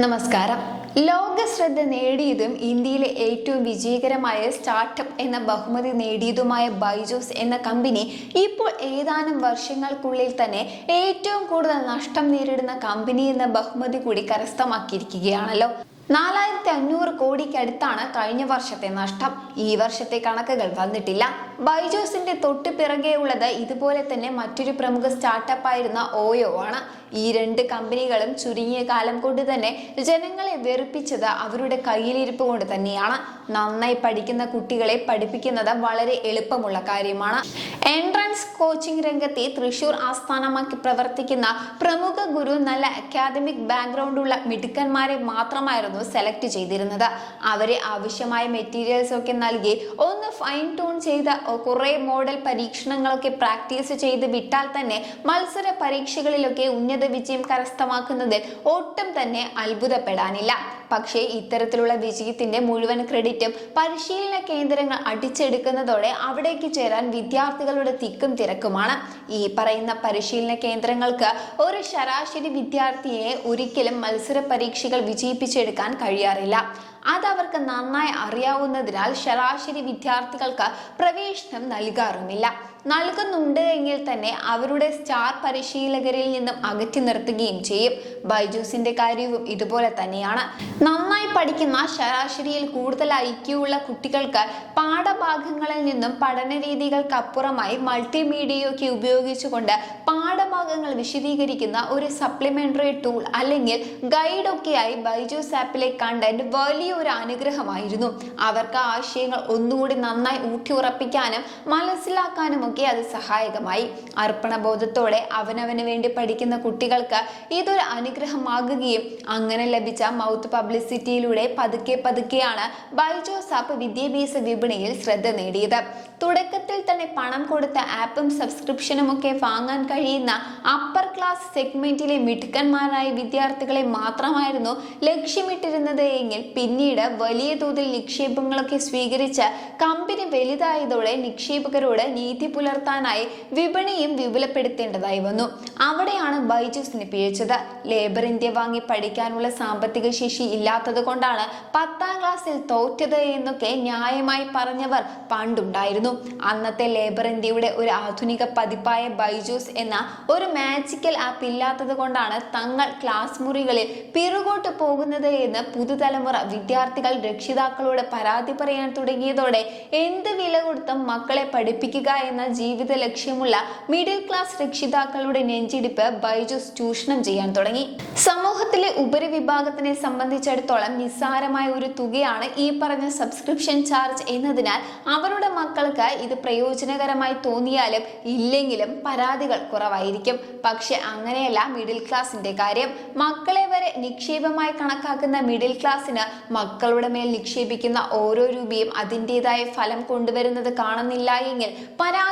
നമസ്കാരം. ലോക ശ്രദ്ധ നേടിയതും ഇന്ത്യയിലെ ഏറ്റവും വിജയകരമായ സ്റ്റാർട്ടപ്പ് എന്ന ബഹുമതി നേടിയതുമായ ബൈജൂസ് എന്ന കമ്പനി ഇപ്പോൾ ഏതാനും വർഷങ്ങൾക്കുള്ളിൽ തന്നെ ഏറ്റവും കൂടുതൽ നഷ്ടം നേരിടുന്ന കമ്പനി എന്ന ബഹുമതി കൂടി കരസ്ഥമാക്കിയിരിക്കുകയാണല്ലോ. നാലായിരത്തി അഞ്ഞൂറ് കോടിക്കടുത്താണ് കഴിഞ്ഞ വർഷത്തെ നഷ്ടം. ഈ വർഷത്തെ കണക്കുകൾ വന്നിട്ടില്ല. ബൈജോസിന്റെ തൊട്ടു പിറകെ ഉള്ളത് ഇതുപോലെ തന്നെ മറ്റൊരു പ്രമുഖ സ്റ്റാർട്ടപ്പ് ആയിരുന്ന ഓയോ ആണ്. ഈ രണ്ട് കമ്പനികളും ചുരുങ്ങിയ കാലം കൊണ്ട് തന്നെ ജനങ്ങളെ വെറുപ്പിച്ചത് അവരുടെ കയ്യിലിരിപ്പ് കൊണ്ട് തന്നെയാണ്. നന്നായി പഠിക്കുന്ന കുട്ടികളെ പഠിപ്പിക്കുന്നത് വളരെ എളുപ്പമുള്ള കാര്യമാണ്. എൻട്രൻസ് കോച്ചിംഗ് രംഗത്തെ തൃശൂർ ആസ്ഥാനമാക്കി പ്രവർത്തിക്കുന്ന പ്രമുഖ ഗുരു നല്ല അക്കാദമിക് ബാക്ക്ഗ്രൗണ്ട് ഉള്ള മിടുക്കന്മാരെ മാത്രമായിരുന്നു സെലക്ട് ചെയ്തിരുന്നത്. അവരെ ആവശ്യമായ മെറ്റീരിയൽസ് ഒക്കെ നൽകി ഒന്ന് ഫൈൻ ട്യൂൺ ചെയ്ത കുറെ മോഡൽ പരീക്ഷണങ്ങളൊക്കെ പ്രാക്ടീസ് ചെയ്ത് വിട്ടാൽ തന്നെ മത്സര പരീക്ഷകളിലൊക്കെ ഉന്നത വിജയം കരസ്ഥമാക്കുന്നതിൽ ഒട്ടും തന്നെ അത്ഭുതപ്പെടാനില്ല. പക്ഷേ ഇത്തരത്തിലുള്ള വിജയത്തിന്റെ മുഴുവൻ ക്രെഡിറ്റും പരിശീലന കേന്ദ്രങ്ങൾ അടിച്ചെടുക്കുന്നതോടെ അവിടേക്ക് ചേരാൻ വിദ്യാർത്ഥികളുടെ തിക്കും തിരക്കുമാണ്. ഈ പറയുന്ന പരിശീലന കേന്ദ്രങ്ങൾക്ക് ഒരു ശരാശരി വിദ്യാർത്ഥിയെ ഒരിക്കലും മത്സര പരീക്ഷകൾ വിജയിപ്പിച്ചെടുക്കാൻ കഴിയാറില്ല. അത് അവർക്ക് നന്നായി അറിയാവുന്നതിനാൽ ശരാശരി വിദ്യാർത്ഥികൾക്ക് പ്രവേശനം നൽകാറുമില്ല. നൽകുന്നുണ്ട് എങ്കിൽ തന്നെ അവരുടെ സ്റ്റാർ പരിശീലകരിൽ നിന്നും അകറ്റി നിർത്തുകയും ചെയ്യും. ബൈജൂസിന്റെ കാര്യവും ഇതുപോലെ തന്നെയാണ്. നന്നായി പഠിക്കുന്ന ശരാശരിയിൽ കൂടുതൽ ഐക്യമുള്ള കുട്ടികൾക്ക് പാഠഭാഗങ്ങളിൽ നിന്നും പഠന രീതികൾക്കപ്പുറമായി മൾട്ടിമീഡിയയൊക്കെ ഉപയോഗിച്ചുകൊണ്ട് പാഠഭാഗങ്ങൾ വിശദീകരിക്കുന്ന ഒരു സപ്ലിമെന്ററി ടൂൾ അല്ലെങ്കിൽ ഗൈഡ് ഗൈഡൊക്കെയായി ബൈജൂസ് ആപ്പിലെ കണ്ടന്റ് വലിയൊരു അനുഗ്രഹമായിരുന്നു. അവർക്ക് ആശയങ്ങൾ ഒന്നുകൂടി നന്നായി ഊട്ടി ഉറപ്പിക്കാനും മനസ്സിലാക്കാനും ഒക്കെ അത് സഹായകമായി. അർപ്പണബോധത്തോടെ അവനവന് വേണ്ടി പഠിക്കുന്ന കുട്ടികൾക്ക് ഇതൊരു അനുഗ്രഹമാകുകയും അങ്ങനെ ലഭിച്ച മൗത്ത് പബ്ലിസിറ്റിയിലൂടെ പതുക്കെ പതുക്കെയാണ് ബൈജോസ് ആപ്പ് വിദ്യാഭ്യാസ വിപണിയിൽ ശ്രദ്ധ നേടിയത്. തുടക്കത്തിൽ തന്നെ പണം കൊടുത്ത ആപ്പും സബ്സ്ക്രിപ്ഷനും ഒക്കെ വാങ്ങാൻ കഴിയുന്ന അപ്പർ ക്ലാസ് സെഗ്മെന്റിലെ മിടുക്കന്മാരായ വിദ്യാർത്ഥികളെ മാത്രമായിരുന്നു ലക്ഷ്യമിട്ടിരുന്നത് എങ്കിൽ പിന്നീട് വലിയ തോതിൽ നിക്ഷേപങ്ങളൊക്കെ സ്വീകരിച്ച് കമ്പനി വലുതായതോടെ നിക്ഷേപകരോട് നീതി പുലർത്താനായി വിപണിയും വിപുലപ്പെടുത്തേണ്ടതായി വന്നു. അവിടെയാണ് ബൈജൂസിന് പിഴച്ചത്. ലേബർ ഇന്ത്യ വാങ്ങി പഠിക്കാനുള്ള സാമ്പത്തിക ശേഷി ഇല്ലാത്തത് കൊണ്ടാണ് പത്താം ക്ലാസ്സിൽ തോറ്റത് എന്നൊക്കെ ന്യായമായി പറഞ്ഞവർ പണ്ടുണ്ടായിരുന്നു. അന്നത്തെ ലേബർ ഇന്ത്യയുടെ ഒരു ആധുനിക പതിപ്പായ ബൈജൂസ് എന്ന ഒരു മാജിക്കൽ ആപ്പ് ഇല്ലാത്തത് കൊണ്ടാണ് തങ്ങൾ ക്ലാസ് മുറികളിൽ പിറുകോട്ട് പോകുന്നത് എന്ന് പുതുതലമുറ വിദ്യാർത്ഥികൾ രക്ഷിതാക്കളോട് പരാതി പറയാൻ തുടങ്ങിയതോടെ എന്ത് വില കൊടുത്തും മക്കളെ പഠിപ്പിക്കുക എന്ന ജീവിത ലക്ഷ്യമുള്ള മിഡിൽ ക്ലാസ് രക്ഷിതാക്കളുടെ നെഞ്ചിടിപ്പ് ബൈജൂസ് ചൂഷണം ചെയ്യാൻ തുടങ്ങി. സമൂഹത്തിലെ ഉപരിവിഭാഗത്തിനെ സംബന്ധിച്ചിടത്തോളം നിസ്സാരമായ ഒരു തുകയാണ് ഈ പറഞ്ഞ സബ്സ്ക്രിപ്ഷൻ ചാർജ് എന്നതിനാൽ അവരുടെ മക്കൾക്ക് ഇത് പ്രയോജനകരമായി തോന്നിയാലും ഇല്ലെങ്കിലും പരാതികൾ കുറവായിരിക്കും. പക്ഷെ അങ്ങനെയല്ല മിഡിൽ ക്ലാസിന്റെ കാര്യം. മക്കളെ വരെ നിക്ഷേപമായി കണക്കാക്കുന്ന മിഡിൽ ക്ലാസ്സിന് മക്കളുടെ മേൽ നിക്ഷേപിക്കുന്ന ഓരോ രൂപയും അതിന്റെതായ ഫലം കൊണ്ടുവരുന്നത് കാണുന്നില്ല എങ്കിൽ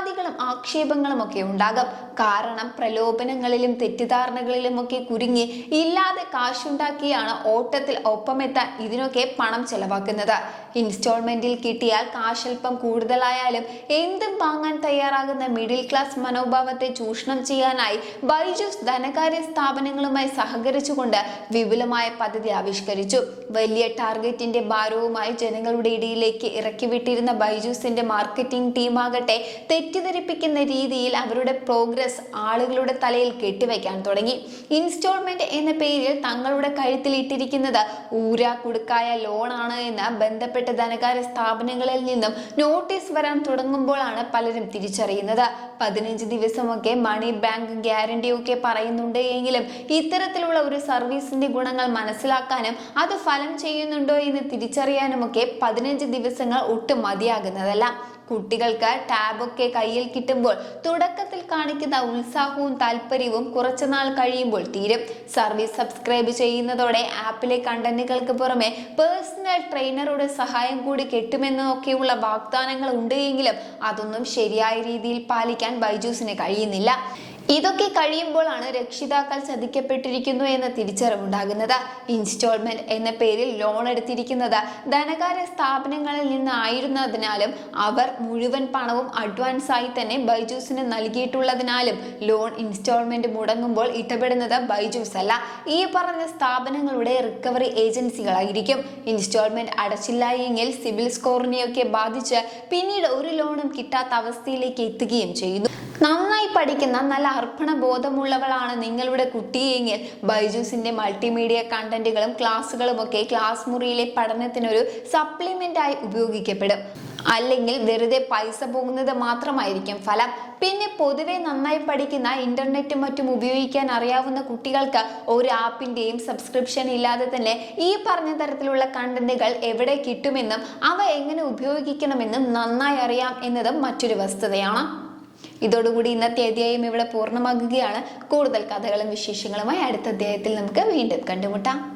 പരാതികളും ആക്ഷേപങ്ങളും ഒക്കെ ഉണ്ടാകും. കാരണം പ്രലോഭനങ്ങളിലും തെറ്റിദ്ധാരണകളിലും ഒക്കെ കുരുങ്ങി ഇല്ലാതെ കാശുണ്ടാക്കിയാണ് ഓട്ടത്തിൽ ഒപ്പമെത്താൻ ഇതിനൊക്കെ പണം ചെലവാക്കുന്നത്. ഇൻസ്റ്റാൾമെന്റിൽ കിട്ടിയാൽ കാശൽപ്പം കൂടുതലായാലും എന്തും വാങ്ങാൻ തയ്യാറാകുന്ന മിഡിൽ ക്ലാസ് മനോഭാവത്തെ ചൂഷണം ചെയ്യാനായി ബൈജൂസ് ധനകാര്യ സ്ഥാപനങ്ങളുമായി സഹകരിച്ചുകൊണ്ട് വിപുലമായ പദ്ധതി ആവിഷ്കരിച്ചു. വലിയ ടാർഗറ്റിന്റെ ഭാരവുമായി ജനങ്ങളുടെ ഇടയിലേക്ക് ഇറക്കിവിട്ടിരുന്ന ബൈജൂസിന്റെ മാർക്കറ്റിംഗ് ടീമാകട്ടെ തെറ്റിദ്ധരിപ്പിക്കുന്ന രീതിയിൽ അവരുടെ പ്രോഗ്രസ് ആളുകളുടെ തലയിൽ കെട്ടിവയ്ക്കാൻ തുടങ്ങി. ഇൻസ്റ്റാൾമെന്റ് എന്ന പേരിൽ തങ്ങളുടെ കഴുത്തിൽ ഇട്ടിരിക്കുന്നത് ഊര കുടുക്കായ ലോണാണ് എന്ന് ബന്ധപ്പെട്ട ധനകാര്യ സ്ഥാപനങ്ങളിൽ നിന്നും നോട്ടീസ് വരാൻ തുടങ്ങുമ്പോഴാണ് പലരും തിരിച്ചറിയുന്നത്. പതിനഞ്ച് ദിവസമൊക്കെ മണി ബാങ്ക് ഗ്യാരണ്ടി ഒക്കെ പറയുന്നുണ്ട് എങ്കിലും ഇത്തരത്തിലുള്ള ഒരു സർവീസിന്റെ ഗുണങ്ങൾ മനസ്സിലാക്കാനും അത് ഫലം ചെയ്യുന്നുണ്ടോ എന്ന് തിരിച്ചറിയാനുമൊക്കെ പതിനഞ്ച് ദിവസങ്ങൾ ഒട്ടും മതിയാകുന്നതല്ല. കുട്ടികൾക്ക് ടാബൊക്കെ കയ്യിൽ കിട്ടുമ്പോൾ തുടക്കത്തിൽ കാണിക്കുന്ന ഉത്സാഹവും താല്പര്യവും കുറച്ചുനാൾ കഴിയുമ്പോൾ തീരും. സർവീസ് സബ്സ്ക്രൈബ് ചെയ്യുന്നതോടെ ആപ്പിലെ കണ്ടന്റുകൾക്ക് പുറമെ പേഴ്സണൽ ട്രെയിനറുടെ സഹായം കൂടി കിട്ടുമെന്നൊക്കെയുള്ള വാഗ്ദാനങ്ങൾ ഉണ്ട് എങ്കിലും അതൊന്നും ശരിയായ രീതിയിൽ പാലിക്കാൻ ബൈജൂസിന് കഴിയുന്നില്ല. ഇതൊക്കെ കഴിയുമ്പോഴാണ് രക്ഷിതാക്കൾ ചതിക്കപ്പെട്ടിരിക്കുന്നു എന്ന തിരിച്ചറിവുണ്ടാകുന്നത്. ഇൻസ്റ്റാൾമെന്റ് എന്ന പേരിൽ ലോൺ എടുത്തിരിക്കുന്നത് ധനകാര്യ സ്ഥാപനങ്ങളിൽ നിന്നായിരുന്നതിനാലും അവർ മുഴുവൻ പണവും അഡ്വാൻസ് ആയി തന്നെ ബൈജൂസിന് നൽകിയിട്ടുള്ളതിനാലും ലോൺ ഇൻസ്റ്റാൾമെന്റ് മുടങ്ങുമ്പോൾ ഇടപെടുന്നത് ബൈജൂസ് അല്ല. ഈ പറഞ്ഞ സ്ഥാപനങ്ങളുടെ റിക്കവറി ഏജൻസികളായിരിക്കും. ഇൻസ്റ്റാൾമെന്റ് അടച്ചില്ല എങ്കിൽ സിവിൽ സ്കോറിനെയൊക്കെ ബാധിച്ച് പിന്നീട് ഒരു ലോണും കിട്ടാത്ത അവസ്ഥയിലേക്ക് എത്തുകയും ചെയ്യുന്നു. നന്നായി പഠിക്കുന്ന നല്ല അർപ്പണ ബോധമുള്ളവളാണ് നിങ്ങളുടെ കുട്ടിയെങ്കിൽ. ബൈജൂസിന്റെ മൾട്ടിമീഡിയ കണ്ടന്റുകളും ക്ലാസ്സുകളും ഒക്കെ ക്ലാസ് മുറിയിലെ പഠനത്തിനൊരു സപ്ലിമെന്റ് ആയി ഉപയോഗിക്കപ്പെടും. അല്ലെങ്കിൽ വെറുതെ പൈസ പോകുന്നത് മാത്രമായിരിക്കും ഫലം. പിന്നെ പൊതുവെ നന്നായി പഠിക്കുന്ന ഇന്റർനെറ്റും മറ്റും ഉപയോഗിക്കാൻ അറിയാവുന്ന കുട്ടികൾക്ക് ഒരു ആപ്പിന്റെയും സബ്സ്ക്രിപ്ഷൻ ഇല്ലാതെ തന്നെ ഈ പറഞ്ഞ തരത്തിലുള്ള കണ്ടന്റുകൾ എവിടെ കിട്ടുമെന്നും അവ എങ്ങനെ ഉപയോഗിക്കണമെന്നും നന്നായി അറിയാം എന്നതും മറ്റൊരു വസ്തുതയാണ്. ഇതോടുകൂടി ഇന്നത്തെ അധ്യായം ഇവിടെ പൂർണമാകുകയാണ്. കൂടുതൽ കഥകളും വിശേഷങ്ങളുമായി അടുത്ത അധ്യായത്തിൽ നമുക്ക് വീണ്ടും കണ്ടുമുട്ടാം.